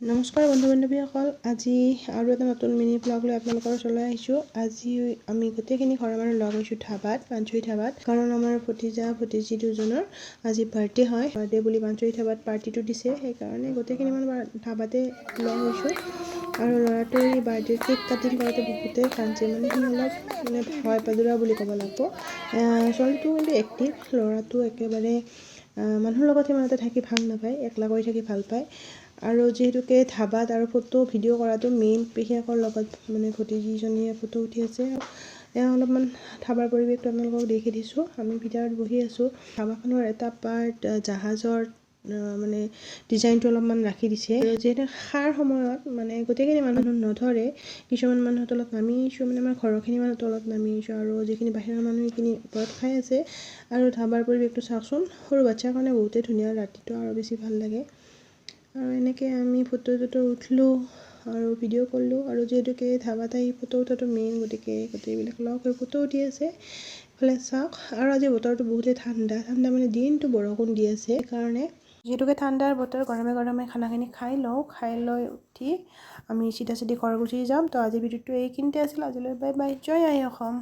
নমস্কাৰ বন্ধু বান্ধৱীসকল আজি আৰু এটা নতুন মিনি ব্লগ লৈ আপোনালোকৰ ওচৰলৈ আহিছোঁ। আজি আমি গোটেইখিনি ঘৰৰ মানুহ লগ হৈছোঁ ধাবাত পাঞ্চুৰি ধাবাত। কাৰণ আমাৰ ভতিজা, ভতিজী দুজনৰ আজি বাৰ্থডে হয়। বাৰ্থডে বুলি পাঞ্চুৰি ধাবাত পাৰ্টিটো দিছে। সেইকাৰণে গোটেইখিনি মানুহ ধাবাতে লগ হৈছোঁ। আৰু ল'ৰাটোৰ এই বাৰ্থডে কেক কাটিং কৰোঁতে বহুতে কান্দছে মানে সি অলপ মানে ভয় পাদুৰা বুলি ক'ব লাগিব। ছোৱালীটো কিন্তু এক্টিভ ল'ৰাটো একেবাৰে মানুহৰ লগত সিমান থাকি ভালো নাপায়। একলা কৰি থাকি ভালো পায়। আৰু যিহেতুকে ধাবাত আৰু ফটো, ভিডিঅ' কৰাটো মেইন পেহীয়েকৰ লগত মানে ভতিজীজনীয়ে ফটো উঠি আছে। এয়া অলপমান ধাবাৰ পৰিৱেশটো আপোনালোকক দেখি দিছোঁ। আমি ভিতৰত বহি আছোঁ। ধাবাখনৰ এটা পাৰ্ট জাহাজৰ মানে ডিজাইনটো অলপমান ৰাখি দিছে। যিহেতু খাৰ সময়ত মানে গোটেইখিনি মানুহ নধৰে, কিছুমান মানুহ তলত নামি আহিছোঁ মানে আমাৰ ঘৰৰখিনি মানুহ তলত নামি আহিছোঁ। আৰু যিখিনি বাহিৰৰ মানুহ সেইখিনি ওপৰত খাই আছে। আৰু ধাবাৰ পৰিৱেশটো চাওকচোন। সৰু বাচ্ছাৰ কাৰণে বহুতেই ধুনীয়া ৰাতিটো আৰু বেছি ভালো লাগে। আৰু এনেকৈ আমি ফটো চটো উঠিলোঁ আৰু ভিডিঅ' কৰিলোঁ আৰু যিহেতুকে ধাবাত আহি ফটো উঠাটো মেইন গতিকে গোটেইবিলাক লগ হৈ ফটো উঠি আছে। এইফালে চাওক আৰু আজি বতৰটো বহুতেই ঠাণ্ডা। ঠাণ্ডা মানে দিনটো বৰষুণ দি আছে। সেইকাৰণে যিহেতুকে ঠাণ্ডাৰ বতৰ গৰমে গৰমে খানাখিনি খাই লওঁ খাই লৈ উঠি আমি চিধা চিধি ঘৰ গুচি যাম। তো আজিৰ ভিডিঅ'টো এইখিনিতে আছিল। আজিলৈ বাই বাই জয় আই অসম।